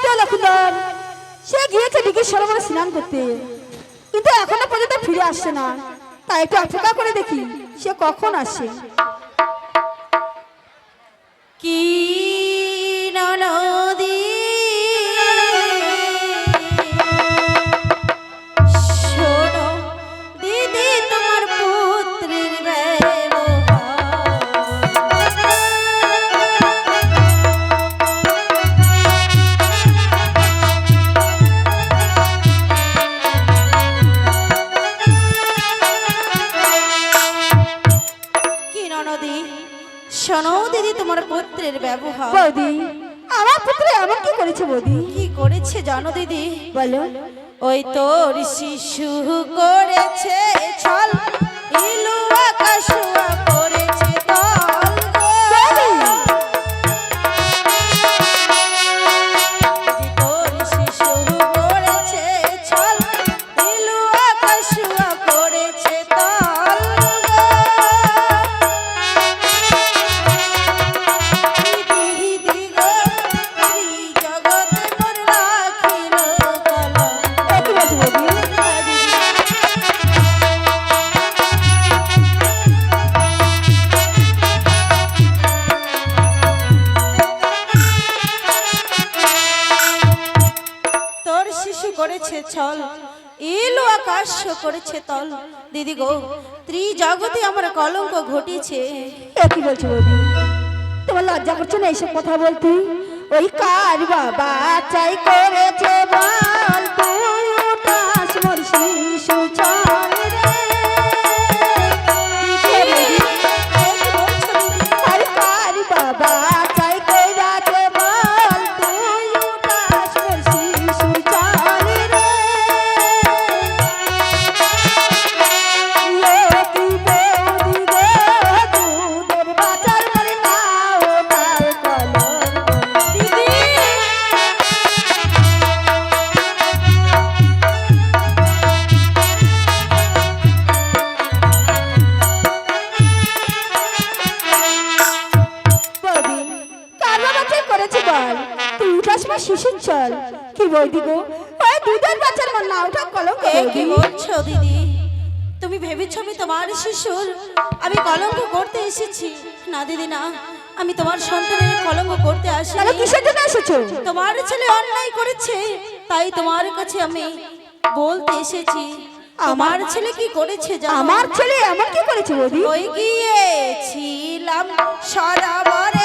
দ্বিতীয় লক্ষণধর সে গিয়েছে দিকে সরোবরে স্নান করতে। কিন্তু এখনও পর্যন্ত ফিরে আসছে না। তাই একটু অপেক্ষা করে দেখি সে কখন আসে। কি পুত্রের ব্যবহার। বৌদি আমার পুত্র এমন কি করেছে বৌদি? কি করেছে জানো দিদি? বলো। ওই তোর শিশু করেছে ছল। লজ্জা করছে না এইসব কথা বলতে ওই কার বাবা চাই করেছে বল শিশুর আমি কলঙ্ক করতে এসেছি। না দিদি না। আমি তোমার সন্তানের কলঙ্ক করতে আসি তাহলে কিসের জন্য এসেছ? তোমার ছেলে অন্যায় করেছে তাই তোমার কাছে আমি বলতে এসেছি। আমার ছেলে কি করেছে আমার ছেলে আমার কি করেছে বৌদি? ওই গিয়েছিলাম সরাবরে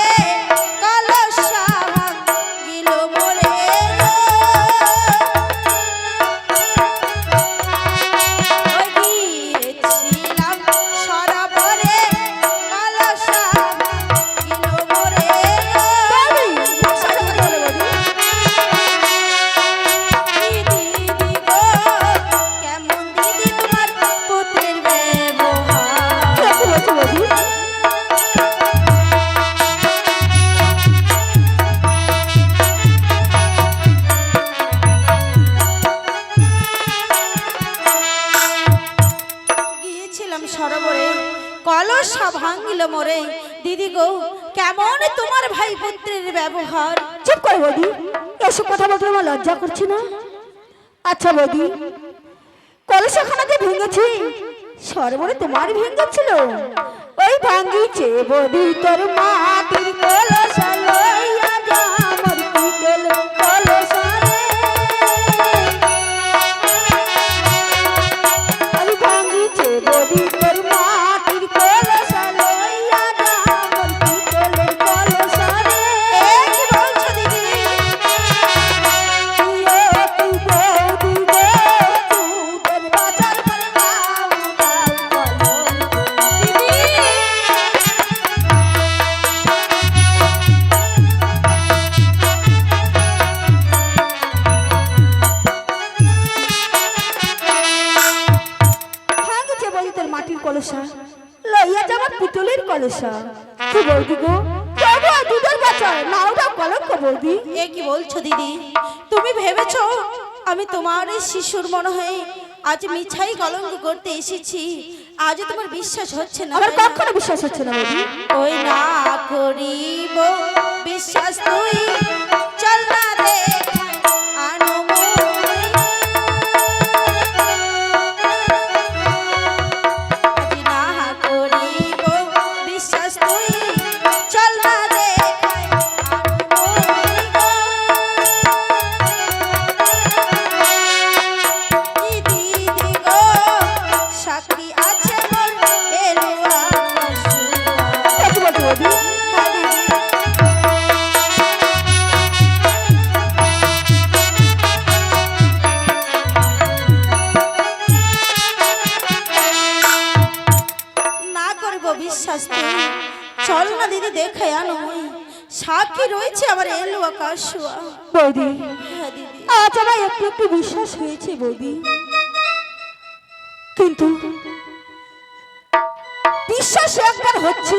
ভাঙিল মোরে, দিদি গো, কেমন তোমার ভাই পুত্রের ব্যবহার? চুপ করে বৌদি, এসব কথা বলতে আমার লজ্জা করছি না? আচ্ছা বৌদি, কলসাখানাতে ভেঙেছি, সর্বরে তোমার ভেঙেছিল। ওই ভাঙ্গিছে বৌদি তোর মাটির কলসা লইয়া এই শিশুর মনে হয় আজ মিছাই কলঙ্ক করতে এসেছি। আজ তোমার বিশ্বাস হচ্ছে না। আমার কখনো বিশ্বাস হচ্ছে না ওই না করিব বিশ্বাস তুই। চল না দেখাই হয়েছে বৌদি? কিন্তু বিশ্বাস একবার হচ্ছে,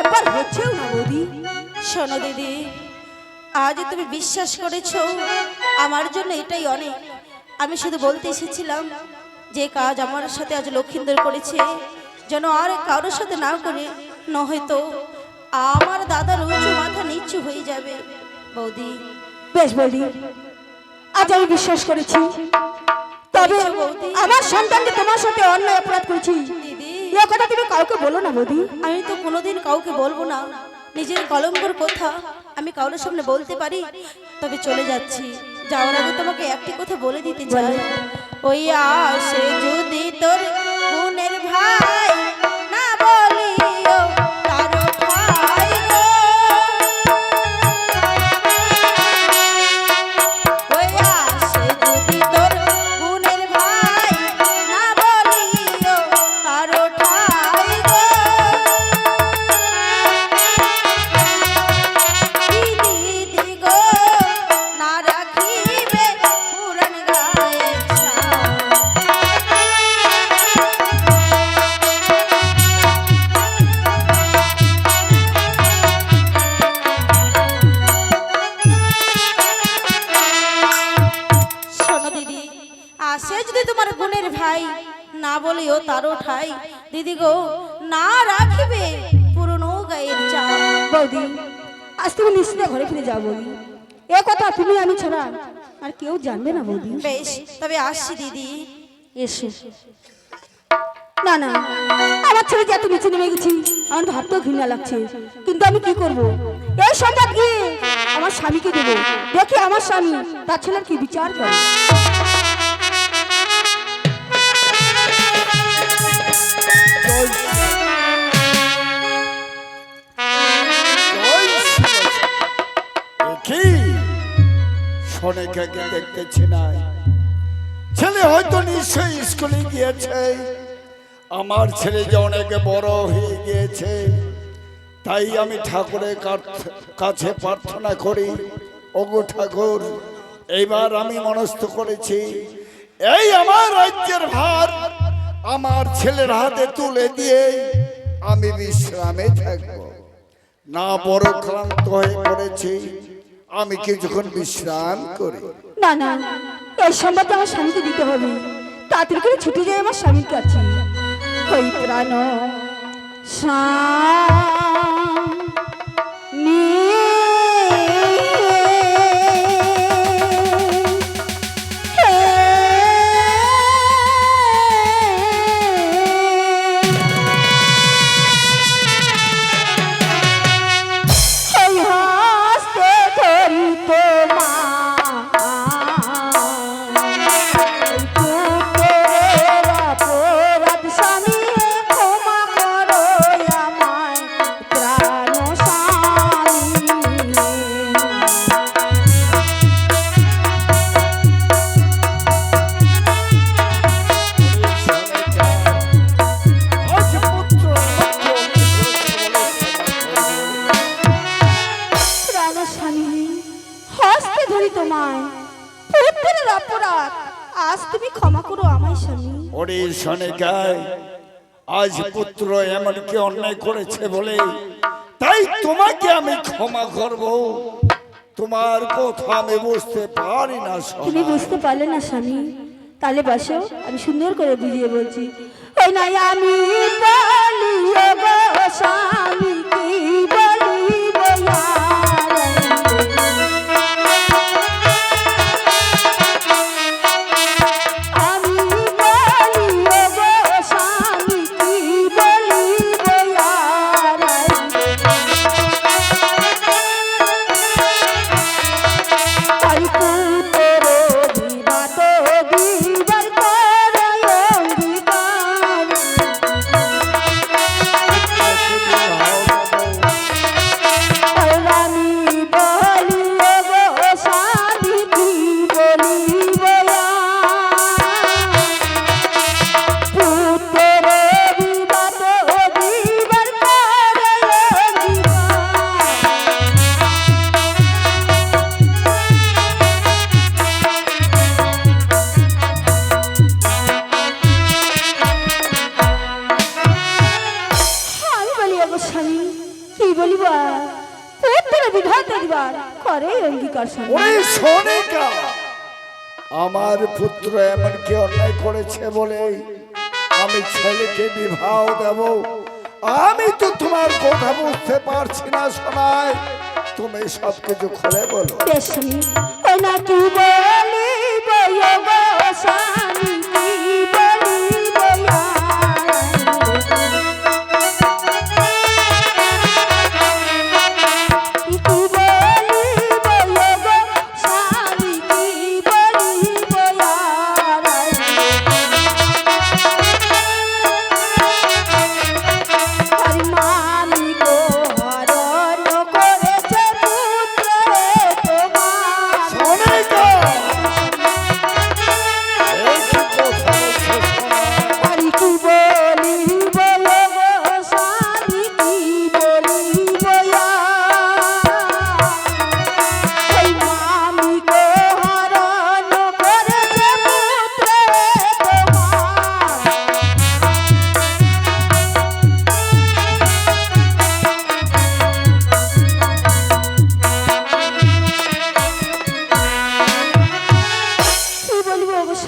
একবার হচ্ছেও না বৌদি। শোনো দিদি, আজ তুমি বিশ্বাস করেছ, আমার জন্য এটাই অনেক। আমি শুধু বলতে এসেছিলাম যে কাজ আমার সাথে আজ লক্ষিন্দর করেছে, যেন আর কারোর সাথে না করে নয়তো আমার দাদার উঁচু মাথা নিচু হয়ে যাবে। বৌদি, বেশ বৌদি। আজ আমি বিশ্বাস করেছি। তবে আমার সন্তানকে তোমার সাথে অন্যায় অপরাধ করেছি। এ কথা তুমি কাউকে বলো না বৌদি। আমি তো কোনোদিন কাউকে বলব না। নিজের কলঙ্কর কথা আমি কারোর সামনে বলতে পারি তবে চলে যাচ্ছি। যাওয়ার আগে তোমাকে একটি কথা বলে দিতে চাই। ওই আসে যদি তোর ভাই দিদি গো না রাখিবে পুরনো গায়ের চাল। বৌদি আজ তুমি নিশ্চিত ঘরে ফিরে যাও বৌদি। এ কথা তুমি আমি ছাড়া আর কেউ জানবে না বৌদি। বেশ তবে আসছি দিদি। এসো। না না আমার ছেলে যে এত নিচে নেমে গেছি আমার ভাবতেও ঘৃণা লাগছে। কিন্তু আমি কি করব? এই সংবাদ গিয়ে আমার স্বামীকে দেবো। দেখি আমার স্বামী তার ছেলের কি বিচার করে। সনেকাকে দেখতেছি না ছেলে হয়তো নিশ্চয়ই স্কুলে গিয়েছে। আমার ছেলে যে অনেক বড় হয়ে গিয়েছে। তাই আমি ঠাকুরের কাছে প্রার্থনা করি, ওগো ঠাকুর, এইবার আমি মনস্থ করেছি, এই আমার রাজ্যের ভার আমার ছেলের হাতে তুলে দিয়ে আমি বিশ্রামে থাকব। না বড় ক্লান্ত হয়ে পড়েছি আমি কি যখন বিশ্রাম করি? না না এই সংবাদটা আমার স্বামীকে দিতে হবে। তাড়াতাড়ি করে ছুটে যায় আমার স্বামীর কাছে। ওই প্রাণ সেই অন্যায় করেছে বলে, তাই তোমাকে আমি ক্ষমা করব। তোমার কথা আমি বুঝতে পারি না তুমি। বুঝতে পারলে না, স্বামী। তাহলে বাসো, আমি সুন্দর করে বুঝিয়ে বলছি। ওই নাই আমি স্বামী। পুত্র এমন কি অন্যায় করেছে বলে আমি ছেলেকে বিবাহ দেব। আমি তো তোমার কথা বুঝতে পারছি না শোনায় তুমি সব কিছু খুলে বলো। কি বলি বইয়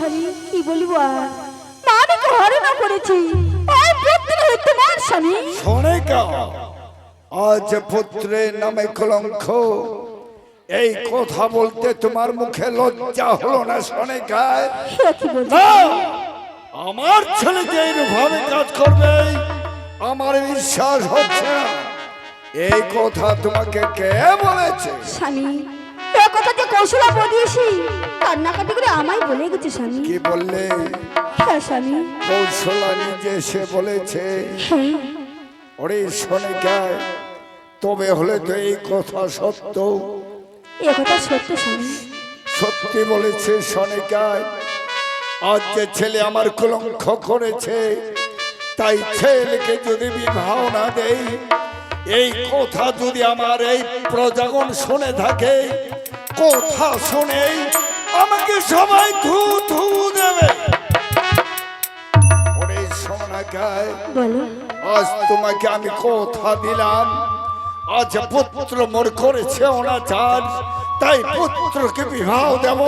অবসরী কি বলব আর? মা আমি ঘরে না করেছি। ওই পুত্র তোমার স্বামী। সোনিকা আজ পুত্রের নামে কলঙ্ক। এই কথা বলতে তোমার মুখে লজ্জা হলো না কি? বলছো আমার ছেলে যে এইভাবে কাজ করবে আমার বিশ্বাস হচ্ছে না। এই কথা তোমাকে কে বলেছে? স্বামী এ কথা যে কৌশলা বলিয়েছি কান্নাকাটি করে আমায় বলে গেছে স্বামী। কি বললে? হ্যাঁ স্বামী। কৌশলা নিজে সে বলেছে ওরে সোনিকায় তবে হলে তো এই কথা সত্য। এ কথা সত্য স্বামী। সত্যি বলেছে সোনিকায় আজ যে ছেলে আমার কলঙ্ক করেছে তাই ছেলেকে যদি বিবাহ না দেই এই কথা যদি আমার এই প্রজাগণ শুনে থাকে কথা শুনে আমাকে সবাই ধু ধু দেবে। ওরে সোনাকায় আজ তোমাকে আমি কথা দিলাম। আজ পুত্র মোর করেছে অনাচার তাই পুত্রকে বিবাহ দেব।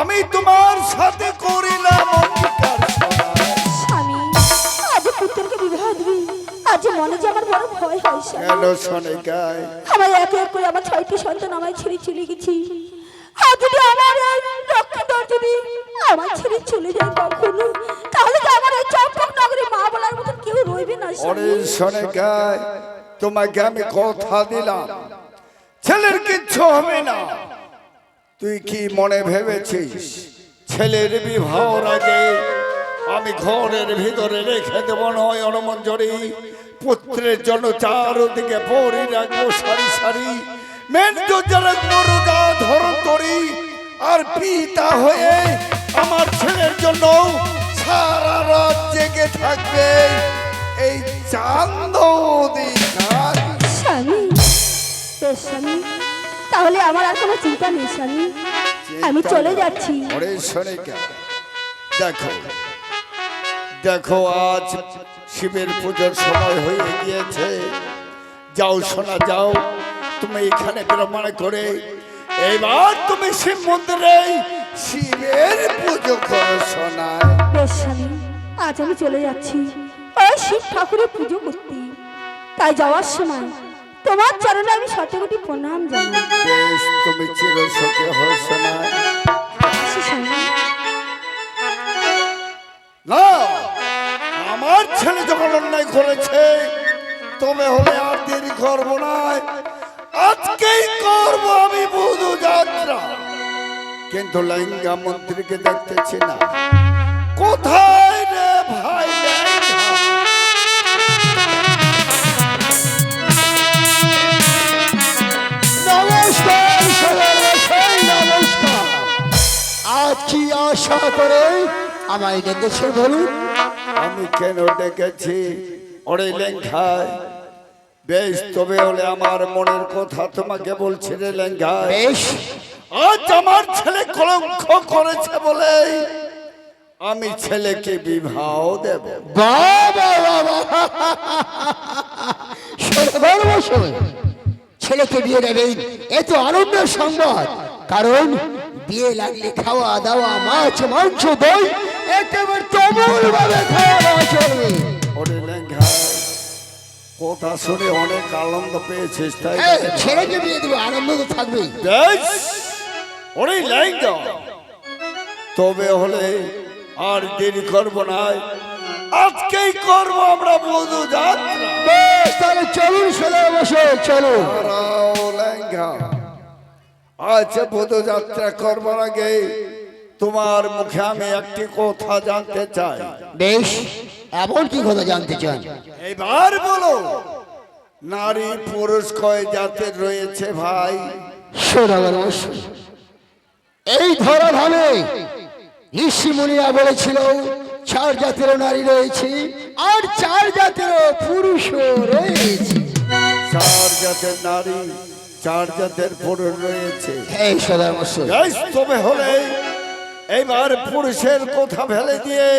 আমি তোমার সাথে করিলাম। আজ মনে যে আমার বড় ভয় হয় স্বামী কেন সোনিকায় আমার এক এক করে আমার ছয়টি সন্তান আমায় ছেড়ে চলে গেছি। আর যদি আমার লক্ষ্মীধর যদি আমার ছেড়ে চলে যায় কখনো তাহলে তো আমার এই চম্পক নগরে মা বলার মতন কেউ রইবে না ওরে স্বামী। সোনিকায় তোমাকে আমি কথা দিলাম। ছেলের কিচ্ছু হবে না। তুই কি মনে ভেবেছিস? ছেলের বিবাহর আগে আমি ঘরের ভিতরে রেখে দেব নয় অনুমঞ্জরি। পুত্রের জন্য চারদিকে পরি রাখব সারি সারি। মেন নরদা ধরন করি আর পিতা হয়ে আমার ছেলের জন্য সারা রাত জেগে থাকবে। এই চান্দ। স্বামী বেশ স্বামী তাহলে আমার আর কোনো চিন্তা নেই স্বামী আমি চলে যাচ্ছি। দেখো দেখো আজ শিবের পুজোর সময় হয়ে গিয়েছে। যাও শোনা যাও তুমি এখানে প্রমাণ করে। এবার তুমি শিব মন্দিরে শিবের পুজো করো শোনায় আজ আমি চলে যাচ্ছি। শিব ঠাকুরের পুজো করতে। তাই যাওয়ার সময় তোমার চরণে আমি শতকোটি প্রণাম জানাই। তুমি আসি না আমার ছেলে যখন অন্যায় করেছে, তবে হলে আর দেরি করব না। আজকেই করব আমি বুধু যাত্রা কিন্তু লেঙ্গা মন্ত্রীকে দেখতেছি না। কোথায় রে ভাই? নমস্কার নমস্কার। আজ কি আশা করে আমায় ডেকেছে বলুন? আমি কেন ডেকেছি? ওরে লেঙ্গায় বেশ তবে হলে আমার মনের কথা তোমাকে বলছি রে লেঙ্গায় বেশ। আজ আমার ছেলে কলঙ্ক করেছে বলে আমি ছেলেকে বিবাহ দেব। বাবা ছেলেকে বিয়ে দেবেন এ তো আনন্দের সংবাদ। কারণ বিয়ে লাগলে খাওয়া দাওয়া মাছ মাংস দই একেবারে তমল ভাবে খাওয়া দাওয়া চলবে কথা শুনে অনেক আনন্দ পেয়েছিস তাই ছেলেকে বিয়ে দেবো আনন্দ তো ওরে তবে হলে আর দেরি করব না আজকেই করব আমরা বধু যাত্রা। বেশ তাহলে চলুন সোজা বসে লেঙ্গা। আচ্ছা পদযাত্রা করবার আগে তোমার মুখে আমি একটি কথা জানতে চাই। বেশ এমন কি কথা জানতে চান এবার বলো নারী পুরুষ কয় জাতের রয়েছে ভাই? এই ধরাধামে ঋষিমুনিরা বলেছিল চার জাতেরও নারী রয়েছে আর চার জাতেরও পুরুষও রয়েছে। চার জাতের নারী চার জাতের পুরুষ রয়েছে। এই সদা তবে হলে এবার পুরুষের কথা ফেলে দিয়ে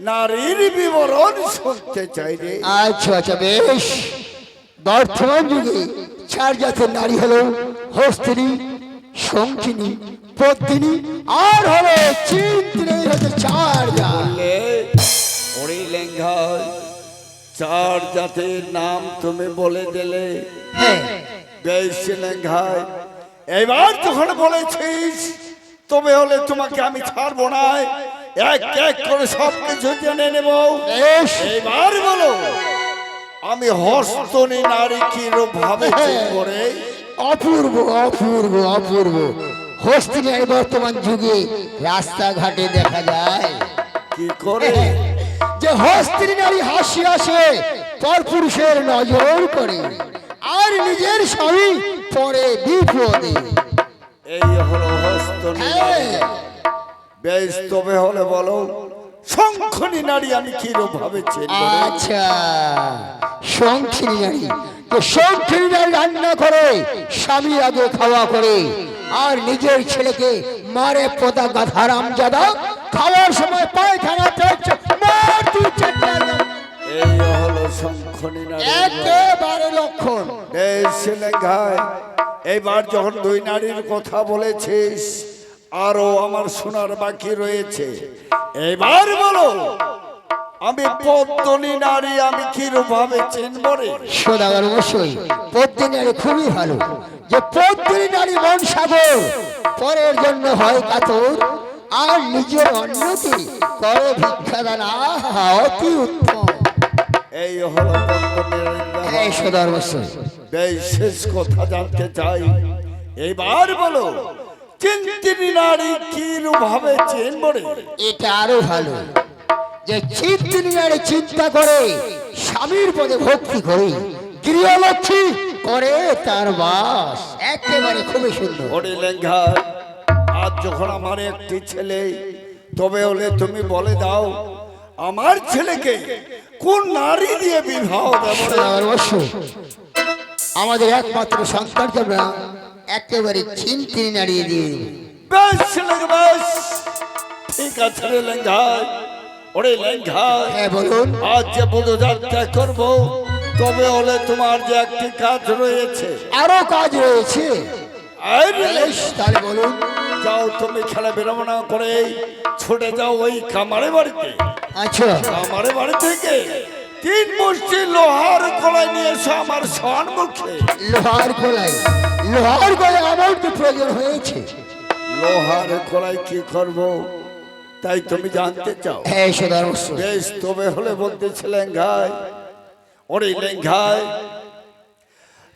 নারীর বিবরণ শুনতে চাই রে। আচ্ছা আচ্ছা বেশ। বর্তমান যুগে চার জাতের নারী হলো হস্তিনী শঙ্কিনী পদ্মিনী আর হলো চিন্তিনী হচ্ছে চার জাত। চার জাতের নাম তুমি বলে দিলে। হ্যাঁ। বেশ লেঙ্গায়। এবার তখন বলেছিস তবে হলে তোমাকে আমি ছাড়বো না। এক এক করে সব কিছু জেনে নেব। এবার বলো আমি হস্তনী নারী কি রূপ ভাবে করে? অপূর্ব অপূর্ব অপূর্ব। হস্তিনের বর্তমান যুগে রাস্তাঘাটে দেখা যায়। কি করে? যে হস্তিনী নারী হাসি আসে পর পুরুষের নজর করে। আর নিজের স্বামী পরে বিপদে। এই হলো হ্যাঁ, বেশ তবে হলে বলো শঙ্খনী নারী আমি কি ভাবে আচ্ছা শঙ্খিনী নারী। যে শঙ্খিনী নারী রান্না করে স্বামী আগে খাওয়া করে আর নিজের ছেলেকে মারে পোতা গাধারাম জাদা খাওয়ার সময় পায়খানা এই হলো শঙ্খনী নারী। একেবারে লক্ষণ। বেশ লেঙ্গায় এইবার যখন দুই নারীর কথা বলেছিস, আরও আমার শোনার বাকি রয়েছে। এবার বলো, আমি পদ্মনী নারী, আমি কি ভাবে চিনব রে? সদাগর অবশ্যই। পদ্মিনী নারী খুবই ভালো। যে পদ্মিনী নারী মন সাগর পরের জন্য হয় কাতর, আর নিজের অন্যকে করে ভিক্ষাদান। আহা, অতি উত্তম। এই হলো এই অবশ্যই বেশ শেষ কথা জানতে চাই। এবার বলো চিন্তিনী নারী কি ভাবে চিনব এটা আরও ভালো। যে চিন্তিনী নারী চিন্তা করে স্বামীর পদে ভক্তি করে গৃহলক্ষ্মী করে তার বাস। একেবারে খুবই সুন্দর। ওরে লেঙ্গা আজ যখন আমার একটি ছেলে তবে হলে তুমি বলে দাও আমার ছেলেকে কোন নারী দিয়ে বিবাহ অবশ্যই আমাদের একমাত্র সন্তানকে আমরা একেবারে চিন্তিনী নাড়িয়ে দিয়ে। বেশ বেশ। ঠিক আছে রে লেঙ্গা ওরে লেঙ্গা হ্যাঁ বলুন। আজ যে পদযাত্রা করব তবে হলে তোমার যে একটি কাজ রয়েছে। আরও কাজ রয়েছে। তাহলে বলুন। যাও তুমি খেলা বিরমনা করে ছুটে যাও ওই কামারে বাড়িতে। আচ্ছা। আমার বাড়ি থেকে তিন মুষ্টি লোহার কলাই নিয়ে এসো আমার সম্মুখে লোহার গলায় লোহার গলায় আমার তো প্রয়োজন হয়েছে। লোহার কলাই কি করব? তাই তুমি জানতে চাও। হ্যাঁ বেশ তবে হলে বলতেছে লেঙ্গায় ওরে লেঙ্গায়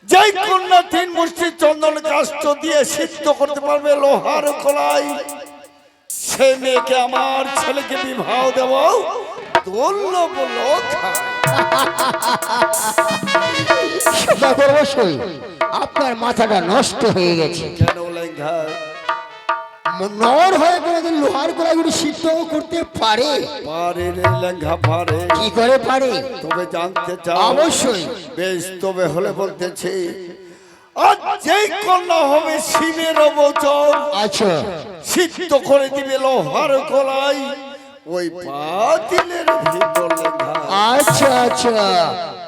যেই কন্যা তিন মুষ্টি চন্দন কাষ্ট দিয়ে সিদ্ধ করতে পারবে লোহার কলাই সে মেয়েকে আমার ছেলেকে বিবাহ দেব। লোক সদাগর অবশ্যই। আপনার মাথাটা নষ্ট হয়ে গেছে। কেন লেঙ্গায় নর হয়ে কোনোদিন লোহার গলাগুলি সিদ্ধ করতে পারে। পারে রে লেঙ্গা পারে। কি করে পারে? তবে জানতে চাও। অবশ্যই। বেশ তবে হলে বলতেছি আজ যেই কন্যা হবে শিবের বচন আচ্ছা। সিদ্ধ করে দিবে লোহার কলাই ওই পাতিলের ভিতর আচ্ছা আচ্ছা।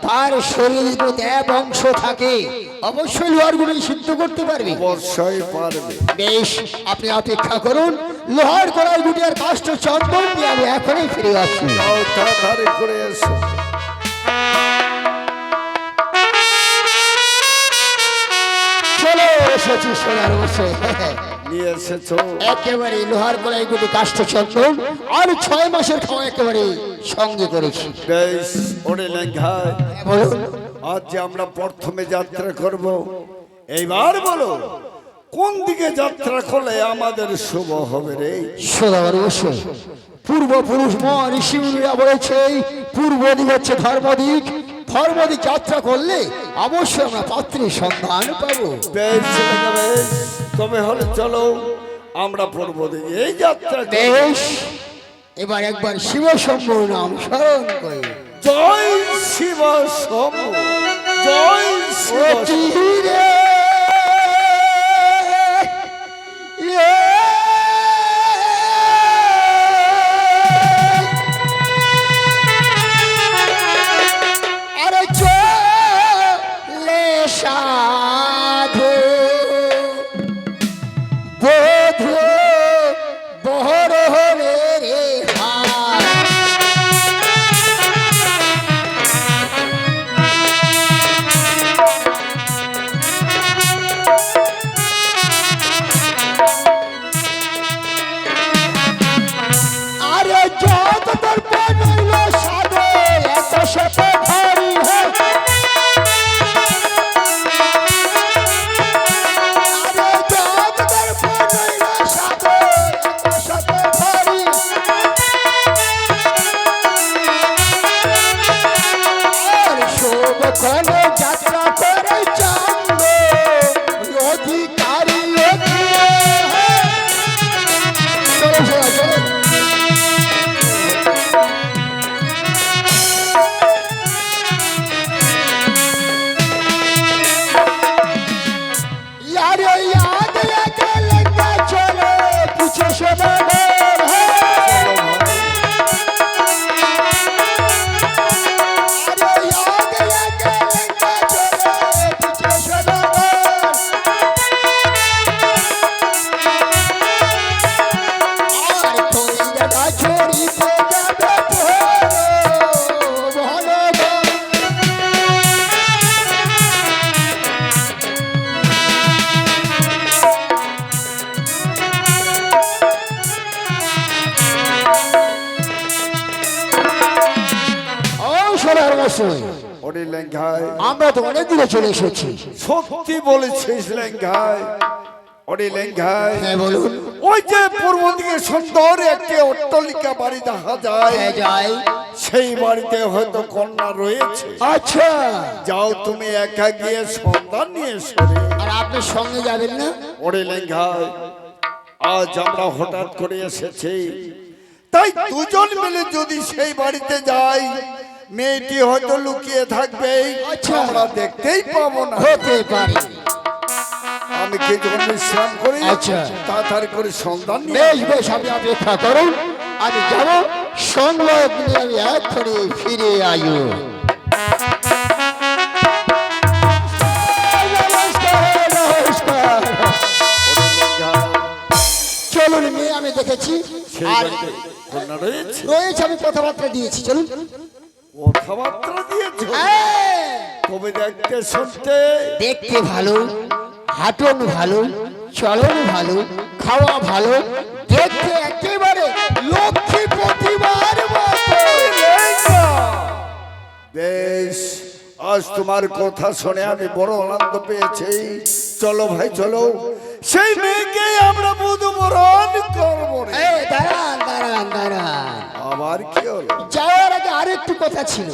তার শরীর এক অংশ থাকে। অবশ্যই লোহার গুলি সিদ্ধ করতে পারবে। অবশ্যই পারবে। বেশ আপনি অপেক্ষা করুন। লোহার কড়াই গুটি আর কাষ্ট চন্দন আমি এখনই ফিরে আসছি। করে এসো। এসেছি সোনার বসে। নিয়ে এসেছ। একেবারে লোহার কড়াই গুটি কাষ্ট চন্দন। আর ছয় মাসের খাওয়া একেবারে সঙ্গে করেছি। বেশ ওরে বলুন। আজ যে আমরা প্রথমে যাত্রা করব এইবার বলো কোন দিকে যাত্রা করলে আমাদের শুভ হবে রে? সোনার বসে। পূর্বপুরুষ মহান ঋষিমুনিরা বলেছে পূর্ব দিক হচ্ছে ধর্মদিক ধর্মদিক যাত্রা করলে অবশ্যই আমরা পাত্রীর সন্ধান পাবো। তবে হলে চলো আমরা পড়ব এই যাত্রা দেশ বেশ এবার একবার শিব শম্ভু নাম স্মরণ করি। জয় শিব শম্ভু জয় শিব ওরে আমরা তো অনেক দূরে চলে এসেছি। সত্যি বলেছিস ওরে হ্যাঁ বলুন। ওই যে পূর্ব দিকে সুন্দর একটি অট্টালিকা বাড়ি দেখা যায়। সেই বাড়িতে হয়তো কন্যা রয়েছে। আচ্ছা। যাও তুমি একা গিয়ে সন্ধান নিয়ে এসো আর আপনি সঙ্গে যাবেন না? ওরে লেঙ্ঘায় আজ আমরা হঠাৎ করে এসেছি। তাই দুজন মিলে যদি সেই বাড়িতে যাই মেয়েটি হয়তো লুকিয়ে থাকবে আচ্ছা। আমরা দেখতেই পাবো না। হতে পারে। আমি কিছুক্ষণ বিশ্রাম করি? আচ্ছা। তাড়াতাড়ি করে সন্ধান বেশ বেশ আপনি অপেক্ষা করুন। আমি যাব। সংবাদ নিয়ে আমি এক্ষুনি ফিরে আয়ু লেঙ্ঘায়, চলুন মেয়ে আমি দেখেছি। আর রয়েছে আমি কথাবার্তা দিয়েছি। চলুন। কথাবার্তা দিয়েছ? হ্যাঁ। তবে দেখতে শুনতে দেখতে ভালো হাঁটন ভালো চলন ভালো খাওয়া ভালো দেখতে একেবারে লক্ষ্মী প্রতিমার বেশ আজ তোমার কথা শুনে আমি বড় আনন্দ পেয়েছি। চলো ভাই চলো। সেই মেয়েকে আমরা বুধ বরণ করব এই দাঁড়ান দাঁড়ান দাঁড়ান। আবার কি হলো? যাওয়ার আগে আরেকটু কথা ছিল।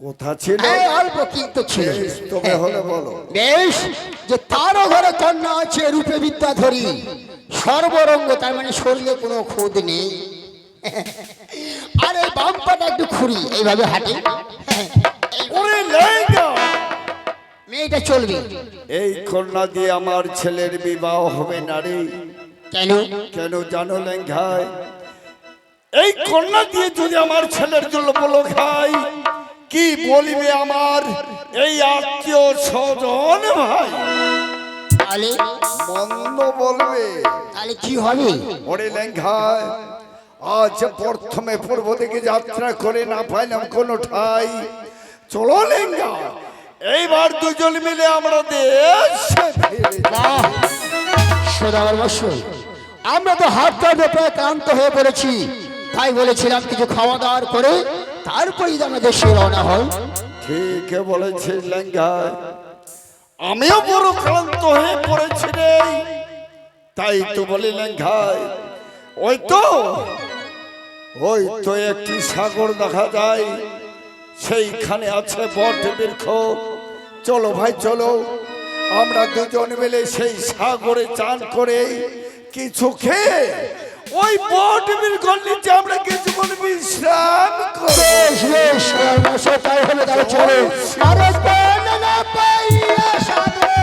কথা ছিল? এই অল্প কিন্তু ছিল। তবে হলে বলো। বেশ যে তারও ঘরে কন্যা আছে রূপে বিদ্যাধরী। সর্বরঙ্গ তার মানে শরীরে কোনো খোদ নেই। আর বাম্পাটা একটু খুঁড়ি এইভাবে হাঁটে। ওরে লেঙ্গা মেয়েটা চলবে। এই কন্যা দিয়ে আমার ছেলের বিবাহ হবে না রে। কেন? কেন জানো লেঙ্ঘায় এই কন্যা দিয়ে যদি আমার ছেলের জন্য বলো খাই কি বলিবে আমার এই আত্মীয় স্বজন ভাই? তাহলে? মন্দ বলবে। তাহলে কি হবে? ওরে লেঙ্ঘায় আজ প্রথমে পূর্ব দিকে যাত্রা করে না পাইলাম কোনো ঠাই। চলো লেঙ্গা এইবার দুজন মিলে আমরা দেশ! আমরা তো হাত ধরে প্রায় ক্লান্ত হয়ে পড়েছি। তাই বলেছিলাম কিছু খাওয়া দাওয়ার করে তারপরেই যেন দেশে রওনা হয় ঠিক লেঙ্গায় আমিও বড় ক্লান্ত হয়ে পড়েছি রে। তাই তো বলি লেঙ্গায় ওই তো ওই তো একটি সাগর দেখা যায়। সেইখানে আছে বট বৃক্ষ চলো ভাই চলো। আমরা দুজন মিলে সেই সাগরে চান করে কিছু খেয়ে ওই বোট বৃক্ষ নিচে আমরা কিছু কিছুক্ষণ বিশ্রাম করে তাই হলে তাহলে চলো। আরে না পাইয়া সারা